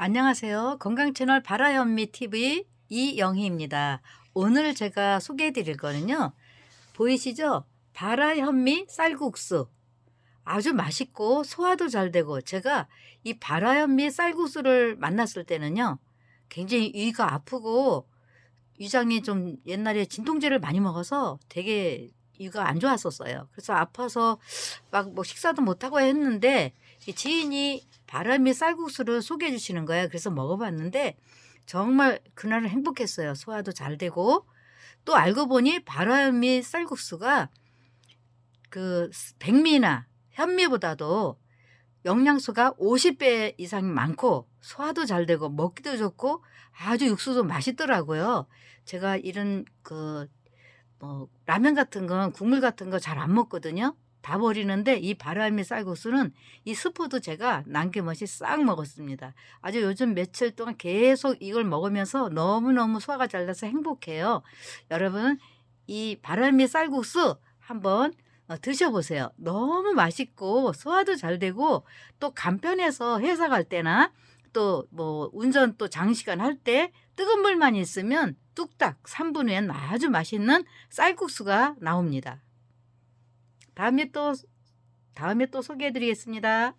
안녕하세요. 건강 채널 바라현미 TV 이영희입니다. 오늘 제가 소개해 드릴 거는요. 보이시죠? 바라현미 쌀국수. 아주 맛있고 소화도 잘 되고 제가 이 바라현미 쌀국수를 만났을 때는요. 굉장히 위가 아프고 위장이 좀 옛날에 진통제를 많이 먹어서 되게 위가 안 좋았었어요. 그래서 아파서 막 뭐 식사도 못 하고 했는데 이 지인이 바람이 쌀국수를 소개해 주시는 거예요. 그래서 먹어봤는데 정말 그날은 행복했어요. 소화도 잘 되고 또 알고 보니 바람이 쌀국수가 그 백미나 현미보다도 영양소가 50배 이상 많고 소화도 잘 되고 먹기도 좋고 아주 육수도 맛있더라고요. 제가 이런 그 뭐 라면 같은 건 국물 같은 거 잘 안 먹거든요. 다 버리는데 이 바람이 쌀국수는 이 스프도 제가 남김없이 싹 먹었습니다. 아주 요즘 며칠 동안 계속 이걸 먹으면서 너무너무 소화가 잘 돼서 행복해요. 여러분 이 바람이 쌀국수 한번 어, 드셔보세요. 너무 맛있고 소화도 잘 되고 또 간편해서 회사 갈 때나 또 뭐 운전 또 장시간 할 때 뜨거운 물만 있으면 뚝딱 3분 후엔 아주 맛있는 쌀국수가 나옵니다. 다음에 또 다음에 또 소개해 드리겠습니다.